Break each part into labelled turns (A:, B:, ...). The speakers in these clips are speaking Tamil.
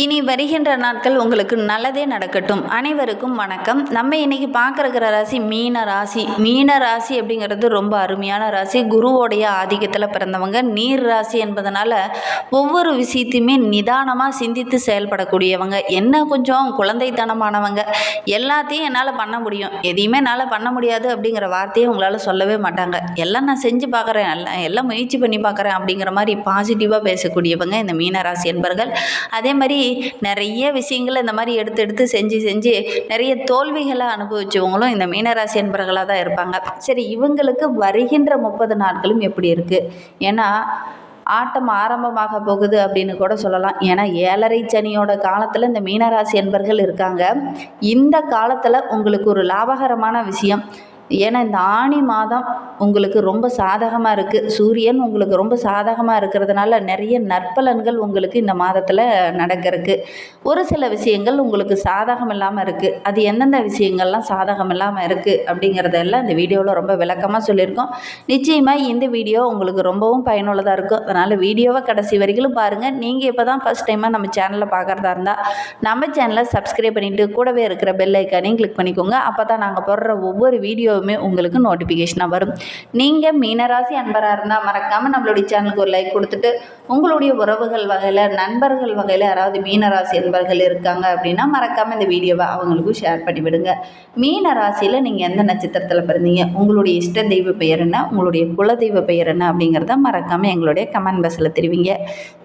A: இனி வருகின்ற நாட்கள் உங்களுக்கு நல்லதே நடக்கட்டும். அனைவருக்கும் வணக்கம். நம்ம இன்னைக்கு பார்க்குற ராசி மீன ராசி. மீன ராசி அப்படிங்கிறது ரொம்ப அருமையான ராசி. குருவோடைய ஆதிக்கத்தில் பிறந்தவங்க. நீர் ராசி என்பதனால ஒவ்வொரு விஷயத்தையுமே நிதானமாக சிந்தித்து செயல்படக்கூடியவங்க. என்ன கொஞ்சம் குழந்தைத்தனமானவங்க. எல்லாத்தையும் என்னால் பண்ண முடியும். எதையுமே என்னால் பண்ண முடியாது அப்படிங்கிற வார்த்தையை உங்களால் சொல்லவே மாட்டாங்க. எல்லாம் நான் செஞ்சு பார்க்குறேன். எல்லாம் எல்லாம் முயற்சி பண்ணி பார்க்குறேன் அப்படிங்கிற மாதிரி பாசிட்டிவாக பேசக்கூடியவங்க இந்த மீனராசி என்பர்கள். அதே மாதிரி நிறைய விஷயங்களை இந்த மாதிரி எடுத்து எடுத்து செஞ்சு செஞ்சு நிறைய தோல்விகளை அனுபவிச்சவங்களும் இந்த மீனராசி என்பர்களாக தான் இருப்பாங்க. சரி இவங்களுக்கு வருகின்ற முப்பது நாட்களும் எப்படி இருக்குது ஏன்னா ஆட்டம் ஆரம்பமாக போகுது அப்படின்னு கூட சொல்லலாம். ஏன்னா ஏழரை சனியோட காலத்தில் இந்த மீனராசி என்பர்கள் இருக்காங்க. இந்த காலத்தில் உங்களுக்கு ஒரு லாபகரமான விஷயம். ஏன்னா இந்த ஆணி மாதம் உங்களுக்கு ரொம்ப சாதகமாக இருக்குது சூரியன் உங்களுக்கு ரொம்ப சாதகமாக இருக்கிறதுனால நிறைய நற்பலன்கள் உங்களுக்கு இந்த மாதத்தில் நடக்கிறதுக்கு ஒரு சில விஷயங்கள் உங்களுக்கு சாதகம் இல்லாமல் இருக்குது அது எந்தெந்த விஷயங்கள்லாம் சாதகம் இல்லாமல் இருக்குது அப்படிங்கிறதெல்லாம் இந்த வீடியோவில் ரொம்ப விளக்கமாக சொல்லியிருக்கோம். நிச்சயமாக இந்த வீடியோ உங்களுக்கு ரொம்பவும் பயனுள்ளதாக இருக்கும். அதனால் வீடியோவை கடைசி வரைக்கும் பாருங்கள் நீங்கள் இப்போ தான் ஃபஸ்ட் டைமாக நம்ம சேனலில் பார்க்குறதா இருந்தால் நம்ம சேனலை சப்ஸ்கிரைப் பண்ணிவிட்டு கூடவே இருக்கிற பெல் ஐக்கானையும் கிளிக் பண்ணிக்கோங்க. அப்போ தான் நாங்கள் போடுற ஒவ்வொரு வீடியோ வீடியோவுமே உங்களுக்கு நோட்டிஃபிகேஷனாக வரும். நீங்கள் மீனராசி அன்பராக இருந்தால் மறக்காமல் நம்மளுடைய சேனலுக்கு ஒரு லைக் கொடுத்துட்டு உங்களுடைய உறவுகள் வகையில் நண்பர்கள் வகையில் யாராவது மீனராசி அன்பர்கள் இருக்காங்க அப்படின்னா மறக்காமல் இந்த வீடியோவை அவங்களுக்கும் ஷேர் பண்ணி விடுங்க மீன ராசியில் நீங்கள் எந்த நட்சத்திரத்தில் பிறந்தீங்க? உங்களுடைய இஷ்ட தெய்வ பெயர் என்ன? உங்களுடைய குலதெய்வ பெயர் என்ன அப்படிங்கிறத மறக்காமல் எங்களுடைய கமெண்ட் பாக்ஸில் தெரிவிங்க.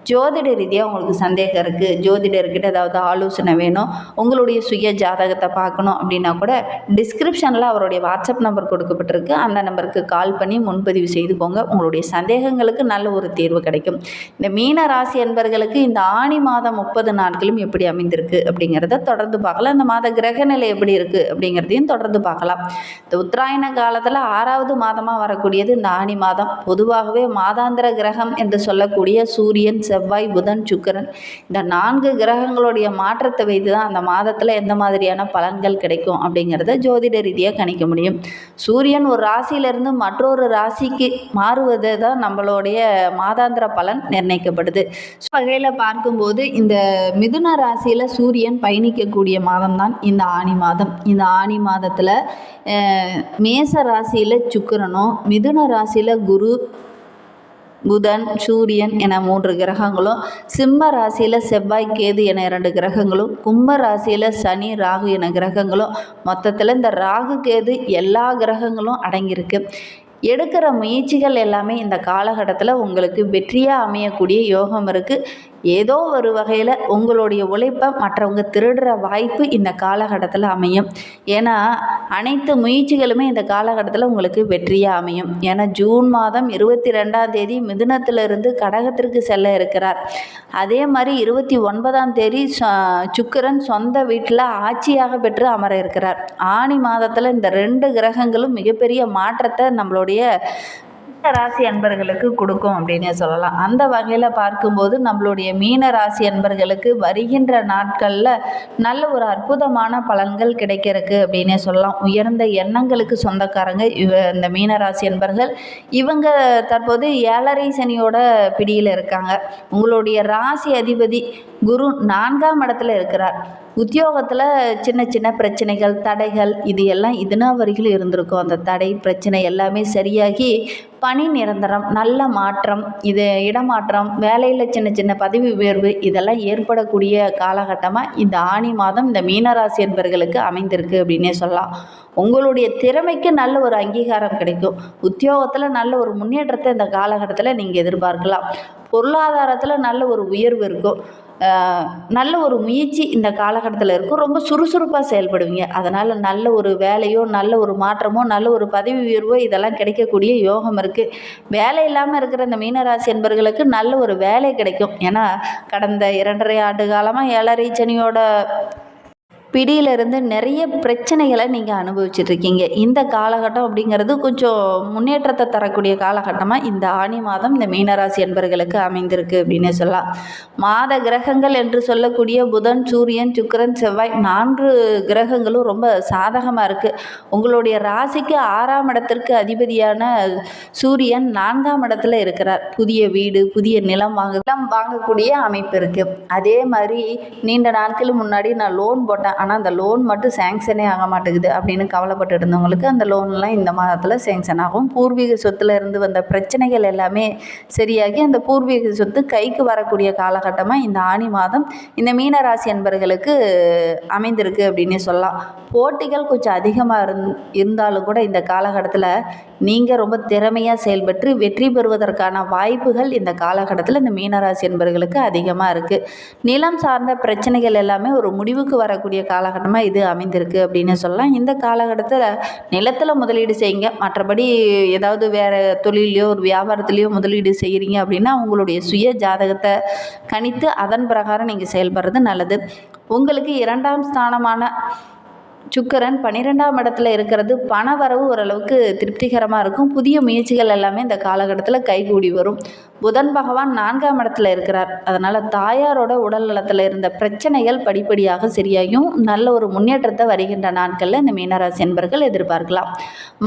A: ஜோதிட ரீதியாக உங்களுக்கு சந்தேகம் இருக்குது ஜோதிடர்கிட்ட ஏதாவது ஆலோசனை வேணும் உங்களுடைய சுய ஜாதகத்தை பார்க்கணும் அப்படின்னா கூட டிஸ்கிரிப்ஷனில் அவருடைய வாட்ஸ்அப் நம்பர் கொடுக்கப்பட்டிருக்கு. அந்த நம்பருக்கு கால் பண்ணி முன்பதிவு செய்துக்கோங்க. உங்களுடைய சந்தேகங்களுக்கு நல்ல ஒரு தீர்வு கிடைக்கும். இந்த மீன ராசி என்பர்களுக்கு இந்த ஆணி மாதம் முப்பது நாட்களும் எப்படி அமைந்திருக்கு அப்படிங்கிறத தொடர்ந்து பார்க்கலாம். இந்த மாத கிரக நிலை எப்படி இருக்குது அப்படிங்கிறதையும் தொடர்ந்து பார்க்கலாம். இந்த உத்தராயண காலத்தில் ஆறாவது மாதமாக வரக்கூடியது இந்த ஆணி மாதம். பொதுவாகவே மாதாந்திர கிரகம் என்று சொல்லக்கூடிய சூரியன் செவ்வாய் புதன் சுக்கிரன். இந்த நான்கு கிரகங்களுடைய மாற்றத்தை வைத்து தான் அந்த மாதத்தில் எந்த மாதிரியான பலன்கள் கிடைக்கும் அப்படிங்கிறத ஜோதிட ரீதியாக கணிக்க முடியும். சூரியன் ஒரு ராசியிலிருந்து மற்றொரு ராசிக்கு மாறுவது தான் நம்மளுடைய மாதாந்திர பலன் நிர்ணயிக்கப்படுது. வகையில் பார்க்கும்போது இந்த மிதுன ராசியில் சூரியன் பயணிக்கக்கூடிய மாதம் தான் இந்த ஆணி மாதம். இந்த ஆணி மாதத்தில் மேச ராசியில் சுக்கரனும் மிதுன ராசியில் குரு புதன் சூரியன் என மூன்று கிரகங்களும் சிம்ம ராசியில் செவ்வாய் கேது என இரண்டு கிரகங்களும் கும்ப ராசியில் சனி ராகு என கிரகங்களும் மொத்தத்தில் இந்த ராகு கேது எல்லா கிரகங்களும் அடங்கியிருக்கு. எடுக்கிற முயற்சிகள் எல்லாமே இந்த காலகட்டத்தில் உங்களுக்கு வெற்றியாக அமையக்கூடிய யோகம் இருக்குது ஏதோ ஒரு வகையில் உங்களுடைய உழைப்பை மற்றவங்க திருடுற வாய்ப்பு இந்த காலகட்டத்தில் அமையும். ஏன்னா அனைத்து முயற்சிகளுமே இந்த காலகட்டத்தில் உங்களுக்கு வெற்றியாக அமையும். ஏன்னா ஜூன் மாதம் இருபத்தி ரெண்டாம் தேதி மிதுனத்திலிருந்து கடகத்திற்கு செல்ல இருக்கிறார். அதே மாதிரி இருபத்தி ஒன்பதாம் தேதி சுக்கிரன் சொந்த வீட்டில் ஆட்சியாக பெற்று அமர இருக்கிறார். ஆணி மாதத்தில் இந்த ரெண்டு கிரகங்களும் மிகப்பெரிய மாற்றத்தை நம்மளோட நம்மளுடைய ராசி அன்பர்களுக்கு கொடுக்கும் அப்படின்னே சொல்லலாம். அந்த வகையில் பார்க்கும்போது நம்மளுடைய மீன ராசி அன்பர்களுக்கு வருகின்ற நாட்களில் நல்ல ஒரு அற்புதமான பலன்கள் கிடைக்கிறதுக்கு அப்படின்னே சொல்லலாம். உயர்ந்த எண்ணங்களுக்கு சொந்தக்காரங்க இவ இந்த மீன ராசி அன்பர்கள். இவங்க தற்போது ஏழரை சனியோட பிடியில் இருக்காங்க. உங்களுடைய ராசி அதிபதி குரு நான்காம் இடத்துல இருக்கிறார். உத்தியோகத்தில் சின்ன சின்ன பிரச்சனைகள் தடைகள் இது எல்லாம் இதுனா வரைக்கும் இருந்திருக்கும். அந்த தடை பிரச்சனை எல்லாமே சரியாகி பணி நிரந்தரம் நல்ல மாற்றம் இது இடமாற்றம் வேலையில் சின்ன சின்ன பதவி உயர்வு இதெல்லாம் ஏற்படக்கூடிய காலகட்டமாக இந்த ஆணி மாதம் இந்த மீனராசி என்பர்களுக்கு அமைந்திருக்கு அப்படின்னே சொல்லலாம். உங்களுடைய திறமைக்கு நல்ல ஒரு அங்கீகாரம் கிடைக்கும். உத்தியோகத்தில் நல்ல ஒரு முன்னேற்றத்தை இந்த காலகட்டத்தில் நீங்கள் எதிர்பார்க்கலாம். பொருளாதாரத்தில் நல்ல ஒரு உயர்வு இருக்கும். நல்ல ஒரு முயற்சி இந்த காலகட்டத்தில் இருக்கும். ரொம்ப சுறுசுறுப்பாக செயல்படுவீங்க. அதனால் நல்ல ஒரு வேலையோ நல்ல ஒரு மாற்றமோ நல்ல ஒரு பதவி உயர்வோ இதெல்லாம் கிடைக்கக்கூடிய யோகம் இருக்குது வேலை இல்லாமல் இருக்கிற இந்த மீனராசி என்பர்களுக்கு நல்ல ஒரு வேலை கிடைக்கும். ஏன்னா கடந்த இரண்டரை ஆண்டு காலமாக ஏழரை சனியோட பிடியிலிருந்து நிறைய பிரச்சனைகளை நீங்கள் அனுபவிச்சிட்ருக்கீங்க. இந்த காலகட்டம் அப்படிங்கிறது கொஞ்சம் முன்னேற்றத்தை தரக்கூடிய காலகட்டமாக இந்த ஆனி மாதம் இந்த மீனராசி என்பர்களுக்கு அமைந்திருக்கு அப்படின்னு சொல்லலாம். மாத கிரகங்கள் என்று சொல்லக்கூடிய புதன் சூரியன் சுக்கரன் செவ்வாய் நான்கு கிரகங்களும் ரொம்ப சாதகமாக இருக்குது உங்களுடைய ராசிக்கு ஆறாம் இடத்திற்கு அதிபதியான சூரியன் நான்காம் இடத்துல இருக்கிறார். புதிய வீடு புதிய நிலம் வாங்க நிலம் வாங்கக்கூடிய அமைப்பு இருக்குது அதே மாதிரி நீண்ட நாட்கள் முன்னாடி நான் லோன் போட்டேன். ஆனால் அந்த லோன் மட்டும் சேங்ஷனே ஆக மாட்டேங்குது அப்படின்னு கவலைப்பட்டு இருந்தவங்களுக்கு அந்த லோன்லாம் இந்த மாதத்தில் சேங்ஷன் ஆகும். பூர்வீக சொத்தில் இருந்து வந்த பிரச்சனைகள் எல்லாமே சரியாகி அந்த பூர்வீக சொத்து கைக்கு வரக்கூடிய காலகட்டமாக இந்த ஆனி மாதம் இந்த மீனராசி என்பர்களுக்கு அமைந்திருக்கு அப்படின்னு சொல்லலாம். போட்டிகள் கொஞ்சம் அதிகமாக இருந் இருந்தாலும் கூட இந்த காலகட்டத்தில் நீங்கள் ரொம்ப திறமையாக செயல்பட்டு வெற்றி பெறுவதற்கான வாய்ப்புகள் இந்த காலகட்டத்தில் இந்த மீனராசி என்பவர்களுக்கு அதிகமாக இருக்குது நிலம் சார்ந்த பிரச்சனைகள் எல்லாமே ஒரு முடிவுக்கு வரக்கூடிய காலகட்டமாக இது அமைந்திருக்கு அப்படின்னு சொல்லலாம். இந்த காலகட்டத்தில் நிலத்தில் முதலீடு செய்யுங்க. மற்றபடி ஏதாவது வேறு தொழிலையோ ஒரு வியாபாரத்துலேயோ முதலீடு செய்கிறீங்க அப்படின்னா உங்களுடைய சுய ஜாதகத்தை கணித்து அதன் பிரகாரம் நீங்கள் செயல்படுறது நல்லது. உங்களுக்கு இரண்டாம் ஸ்தானமான சுக்கரன் பன்னிரெண்டாம் இடத்துல இருக்கிறது. பண வரவு ஓரளவுக்கு திருப்திகரமாக இருக்கும். புதிய முயற்சிகள் எல்லாமே இந்த காலகட்டத்தில் கைகூடி வரும். புதன் பகவான் நான்காம் இடத்துல இருக்கிறார். அதனால் தாயாரோட உடல் நலத்தில் இருந்த பிரச்சனைகள் படிப்படியாக சரியாகும் நல்ல ஒரு முன்னேற்றத்தை வருகின்ற நாட்களில் இந்த மீனராசி என்பர்கள் எதிர்பார்க்கலாம்.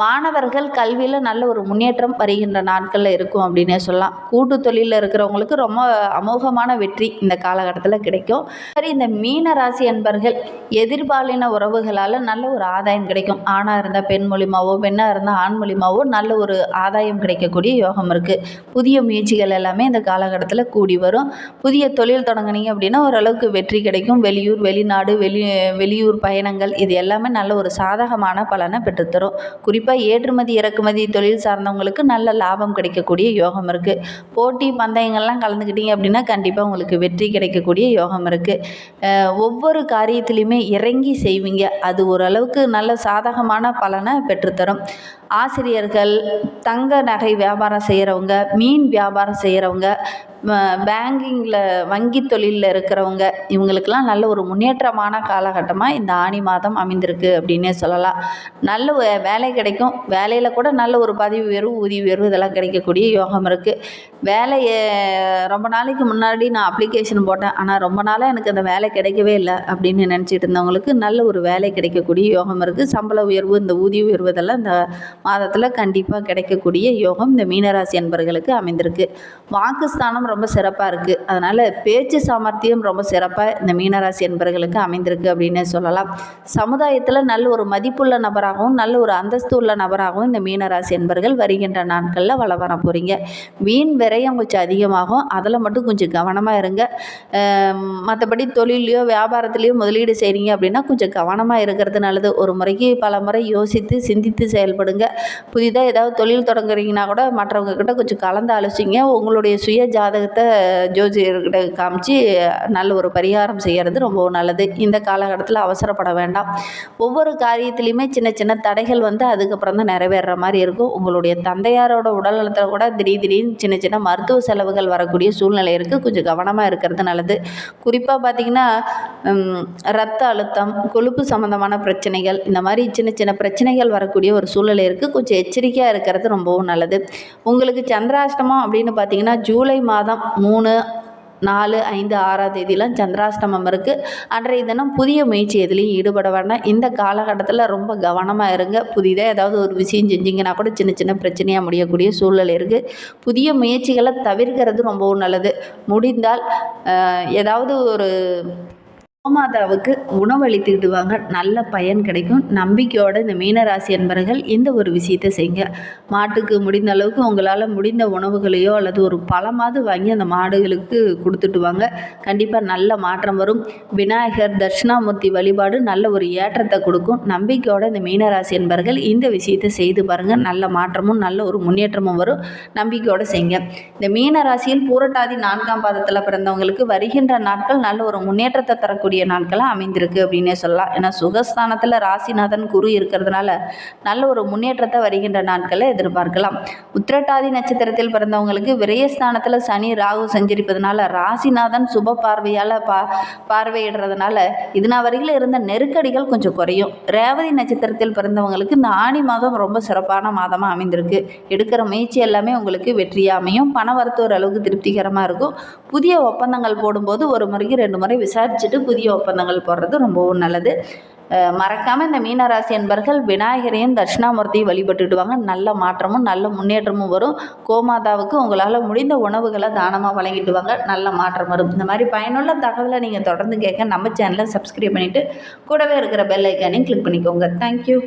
A: மாணவர்கள் கல்வியில் நல்ல ஒரு முன்னேற்றம் வருகின்ற நாட்களில் இருக்கும் அப்படின்னே சொல்லலாம். கூட்டு தொழிலில் இருக்கிறவங்களுக்கு ரொம்ப அமோகமான வெற்றி இந்த காலகட்டத்தில் கிடைக்கும். சரி இந்த மீனராசி என்பர்கள் எதிர்பாலின உறவுகளால் நல்ல ஒரு ஆதாயம் கிடைக்கும். ஆணாக இருந்தால் பெண் மூலிமாவோ பெண்ணாக இருந்தால் ஆண் மூலியமாகவோ நல்ல ஒரு ஆதாயம் கிடைக்கக்கூடிய யோகம் இருக்குது புதிய முயற்சிகள் எல்லாமே இந்த காலகட்டத்தில் கூடி வரும். புதிய தொழில் தொடங்குனீங்க அப்படின்னா ஓரளவுக்கு வெற்றி கிடைக்கும். வெளியூர் வெளிநாடு வெளி வெளியூர் பயணங்கள் இது எல்லாமே நல்ல ஒரு சாதகமான பலனை பெற்றுத்தரும். குறிப்பாக ஏற்றுமதி இறக்குமதி தொழில் சார்ந்தவங்களுக்கு நல்ல லாபம் கிடைக்கக்கூடிய யோகம் இருக்குது போட்டி பந்தயங்கள்லாம் கலந்துக்கிட்டீங்க அப்படின்னா கண்டிப்பாக உங்களுக்கு வெற்றி கிடைக்கக்கூடிய யோகம் இருக்குது ஒவ்வொரு காரியத்திலையுமே இறங்கி செய்வீங்க. அது அது ஓரளவுக்கு நல்ல சாதகமான பலனை பெற்றுத்தரும். ஆசிரியர்கள் தங்க நகை வியாபாரம் செய்கிறவங்க மீன் வியாபாரம் செய்கிறவங்க பேங்கிங்கில் வங்கி தொழிலில் இருக்கிறவங்க இவங்களுக்கெல்லாம் நல்ல ஒரு முன்னேற்றமான காலகட்டமாக இந்த ஆனி மாதம் அமைந்திருக்கு அப்படின்னே சொல்லலாம். நல்ல வே- வேலை கிடைக்கும். வேலையில் கூட நல்ல ஒரு பதவி உயர்வு ஊதிய உயர்வு இதெல்லாம் கிடைக்கக்கூடிய யோகம் இருக்குது வேலையை ரொம்ப நாளைக்கு முன்னாடி நான் அப்ளிகேஷன் போட்டேன். ஆனால் ரொம்ப நாளாக எனக்கு அந்த வேலை கிடைக்கவே இல்லை அப்படின்னு நினச்சிட்டு இருந்தவங்களுக்கு நல்ல ஒரு வேலை கிடைக்கக்கூடிய யோகம் இருக்குது சம்பள உயர்வு இந்த ஊதிய உயர்வு இதெல்லாம் இந்த மாதத்தில் கண்டிப்பாக கிடைக்கக்கூடிய யோகம் இந்த மீனராசி என்பர்களுக்கு அமைந்திருக்கு. வாக்குஸ்தானம் ரொம்ப சிறப்பாக இருக்குது அதனால் பேச்சு சாமர்த்தியம் ரொம்ப சிறப்பாக இந்த மீனராசி என்பர்களுக்கு அமைந்திருக்கு அப்படின்னு சொல்லலாம். சமுதாயத்தில் நல்ல ஒரு மதிப்புள்ள நபராகவும் நல்ல ஒரு அந்தஸ்து உள்ள நபராகவும் இந்த மீனராசி என்பர்கள் வருகின்ற நாட்களில் வள வர போகிறீங்க வீண் விரயம் கொஞ்சம் அதிகமாகும். அதில் மட்டும் கொஞ்சம் கவனமாக இருங்க. மற்றபடி தொழிலையோ வியாபாரத்துலேயோ முதலீடு செய்கிறீங்க அப்படின்னா கொஞ்சம் கவனமாக இருக்கிறது நல்லது. ஒரு முறைக்கு பல முறை யோசித்து சிந்தித்து செயல்படுங்க. புதிதாக ஏதாவது தொழில் தொடங்குறீங்கன்னா கூட மற்றவங்கக்கிட்ட கொஞ்சம் கலந்து ஆலோசிங்க. உங்களுடைய சுய ஜாதகத்தை ஜோதிடர்கிட்ட காமிச்சு நல்ல ஒரு பரிகாரம் செய்கிறது ரொம்ப நல்லது. இந்த காலகட்டத்தில் அவசரப்பட வேண்டாம். ஒவ்வொரு காரியத்துலேயுமே சின்ன சின்ன தடைகள் வந்து அதுக்கப்புறம் தான் நிறைவேறுற மாதிரி இருக்கும். உங்களுடைய தந்தையாரோட உடல் நலத்தில் கூட திடீர் திடீர்னு சின்ன சின்ன மருத்துவ செலவுகள் வரக்கூடிய சூழ்நிலை இருக்குது கொஞ்சம் கவனமாக இருக்கிறது நல்லது. குறிப்பாக பார்த்திங்கன்னா ரத்த அழுத்தம் கொழுப்பு சம்மந்தமான பிரச்சனைகள் இந்த மாதிரி சின்ன சின்ன பிரச்சனைகள் வரக்கூடிய ஒரு சூழ்நிலை இருக்குது கொஞ்சம் எச்சரிக்கையாக இருக்கிறது ரொம்பவும் நல்லது. உங்களுக்கு சந்திராஷ்டமம் அப்படின்னு பார்த்தீங்கன்னா ஜூலை மாதம் மூணு நாலு ஐந்து ஆறாம் தேதியெலாம் சந்திராஷ்டமம் இருக்குது அன்றைய தினம் புதிய முயற்சி எதுலேயும் ஈடுபட வேண்டாம். இந்த காலகட்டத்தில் ரொம்ப கவனமாக இருங்க. புதிதாக ஏதாவது ஒரு விஷயம் செஞ்சிங்கன்னா கூட சின்ன சின்ன பிரச்சனையாக முடியக்கூடிய சூழ்நிலை இருக்குது புதிய முயற்சிகளை தவிர்க்கிறது ரொம்பவும் நல்லது. முடிந்தால் ஏதாவது ஒரு கோமாதாவுக்கு உணவளித்துக்கிட்டு வாங்க நல்ல பயன் கிடைக்கும். நம்பிக்கையோட இந்த மீனராசி என்பர்கள் இந்த ஒரு விஷயத்தை செய்யுங்க. மாட்டுக்கு முடிந்த அளவுக்கு உங்களால் முடிந்த உணவுகளையோ அல்லது ஒரு பழமாவது வாங்கி அந்த மாடுகளுக்கு கொடுத்துட்டு வாங்க. கண்டிப்பாக நல்ல மாற்றம் வரும். விநாயகர் தட்சிணாமூர்த்தி வழிபாடு நல்ல ஒரு ஏற்றத்தை கொடுக்கும். நம்பிக்கையோட இந்த மீனராசி என்பர்கள் இந்த விஷயத்தை செய்து பாருங்கள் நல்ல மாற்றமும் நல்ல ஒரு முன்னேற்றமும் வரும். நம்பிக்கையோட செய்யுங்க. இந்த மீனராசியில் பூரட்டாதி நான்காம் பாதத்தில் பிறந்தவங்களுக்கு வருகின்ற நாட்கள் நல்ல ஒரு முன்னேற்றத்தை தரக்கூடிய பெறக்கூடிய நாட்களாக அமைந்திருக்கு அப்படின்னே சொல்லலாம். ஏன்னா சுகஸ்தானத்தில் ராசிநாதன் குரு இருக்கிறதுனால நல்ல ஒரு முன்னேற்றத்தை வருகின்ற நாட்களை எதிர்பார்க்கலாம். உத்திரட்டாதி நட்சத்திரத்தில் பிறந்தவங்களுக்கு விரயஸ்தானத்தில் சனி ராகு சஞ்சரிப்பதனால ராசிநாதன் சுப பார்வையால் பா பார்வையிடுறதுனால இதுனா வரையில் இருந்த நெருக்கடிகள் கொஞ்சம் குறையும். ரேவதி நட்சத்திரத்தில் பிறந்தவங்களுக்கு இந்த ஆணி மாதம் ரொம்ப சிறப்பான மாதமாக அமைந்திருக்கு. எடுக்கிற முயற்சி எல்லாமே உங்களுக்கு வெற்றியாக அமையும். பண வரத்து ஒரு அளவுக்கு திருப்திகரமாக இருக்கும். புதிய ஒப்பந்தங்கள் போடும்போது ஒரு முறைக்கு ரெண்டு முறை விசாரிச்சுட்டு புதிய புதிய ஒப்பந்தங்கள் போடுறது ரொம்பவும் நல்லது. மறக்காமல் இந்த மீனராசி என்பர்கள் விநாயகரையும் தட்சிணாமூர்த்தியும் வழிபட்டுட்டு வாங்க நல்ல மாற்றமும் நல்ல முன்னேற்றமும் வரும். கோமாதாவுக்கு உங்களால் முடிந்த உணவுகளை தானமாக வழங்கிட்டு வாங்க நல்ல மாற்றம் வரும். இந்த மாதிரி பயனுள்ள தகவலை நீங்கள் தொடர்ந்து கேட்க நம்ம சேனலை சப்ஸ்கிரைப் பண்ணிவிட்டு கூடவே இருக்கிற பெல் ஐக்கானையும் கிளிக் பண்ணிக்கோங்க. தேங்க்யூ